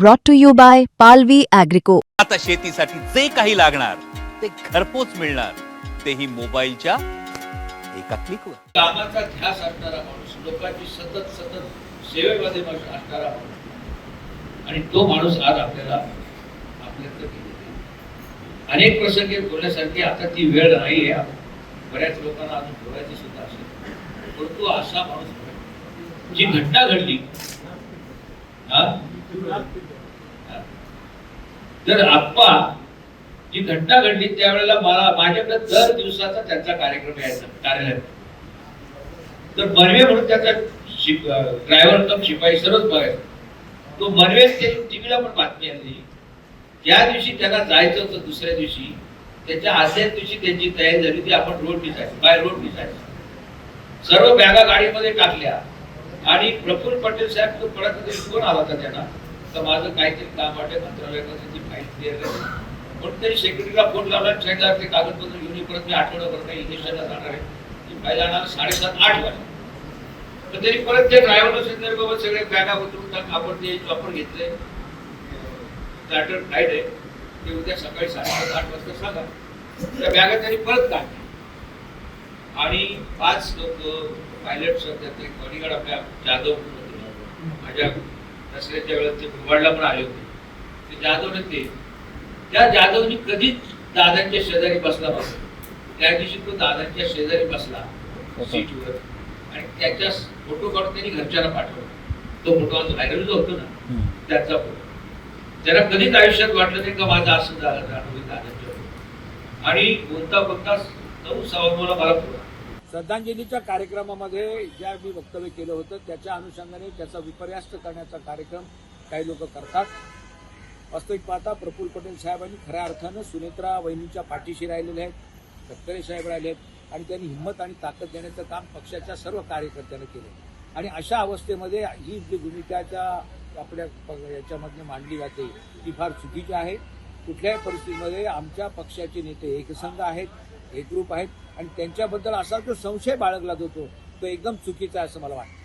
brought to you by Palvi Agrico. आता शेतीसाठी जे काही लागणार ते घरपोच मिळणार तेही मोबाईलच्या एका क्लिकवर कामाचा ध्यास असणारा माणूस लोकांची सतत सतत सेवेमध्ये माणूस असणारा माणूस आणि तो माणूस आज आपल्याला आपल्याकडे गेलेला. अनेक प्रसंगी बोलण्यासारखी आता ती वेळ नाही आहे बऱ्याच लोकांना अजून बोलायची सुद्धा असेल परंतु असा माणूस. जी घटना घडली हा? तर आप्पा जी घटना घडली त्यावेळेला मला माझ्याकडे दर दिवसाचा त्यांचा कार्यक्रम यायचा कार्यालयात तर मनवे म्हणून त्याचा ड्रायव्हर कम शिपाई सर्वच बघायचा. तो मनवे ते टीव्हीला पण बातमी आली. ज्या दिवशी त्यांना जायचं होतं दुसऱ्या दिवशी. त्याच्या आदल्याच दिवशी त्यांची तयारी झाली ती आपण रोड जायचं बाय रोड जायचं. सर्व बॅगा गाडीमध्ये टाकल्या. आणि प्रफुल्ल पटेल साहेब तो परत तरी फोन आला होता त्यांना. तर माझं काहीतरी काम वाटे मंत्रालयात त्याची माहिती क्लिअर करायची तरी सेक्रेटरीला फोन लावला सांगितलं ते कागदपत्र घेऊन परत मी आठवड्याभर काही इंजेक्शनला जाणार आहे. ती फाईल आणणार साडेसात आठ वाजता तर तरी परत ते ड्रायव्हर सांगितलं बाबा सगळे बॅगा उतरून टाक आपण ते चॉपर घेतले चार्टर फ्लाईट आहे. ते उद्या सकाळी साडेसात आठ वाजता सांगा. त्या बॅगा त्यांनी परत काढल्या आणि पाच लोक पायलट एक बॉडीगार्ड आपल्या जाधव. माझ्या दसऱ्याच्या वेळेस ते भुवाडला पण आले होते. ते जाधवने ते त्या जाधवनी कधीच दादांच्या शेजारी बसला नव्हता. त्या दिवशी तो दादांच्या शेजारी बसला सीटवर आणि त्याच्या फोटो काढून त्यांनी घरच्यांना पाठवला. तो फोटो आज व्हायरल जो होतो ना त्याचा फोटो. त्याला कधीच आयुष्यात वाटलं नाही का माझं असं झालं दादांच्या आणि बोलता बोलता नऊ सव्वा मला फोन श्रद्धांजलीच्या कार्यक्रमामध्ये ज्या मी वक्तव्य केलं होतं त्याच्या अनुषंगाने त्याचा विपर्यास्त करण्याचा कार्यक्रम काही लोक करतात. वास्तविक पाहता प्रफुल्ल पटेल साहेबांनी खऱ्या अर्थानं सुनेत्रा वहिनीच्या पाठीशी राहिलेले आहेत तत्करे साहेब राहिले आहेत आणि त्यांनी हिंमत आणि ताकद देण्याचं काम पक्षाच्या सर्व कार्यकर्त्यांनी केलं. आणि अशा अवस्थेमध्ये ही जी भूमिकाच्या आपल्या प- याच्यामधनं मांडली जाते ती फार चुकीची आहे. कुठल्याही परिस्थितीमध्ये आमच्या पक्षाचे नेते एकसंघ आहेत एकरूप आहेत आणि त्यांच्याबद्दल असा जो संशय बाळगला जातो तो एकदम चुकीचा आहे असं मला वाटतं.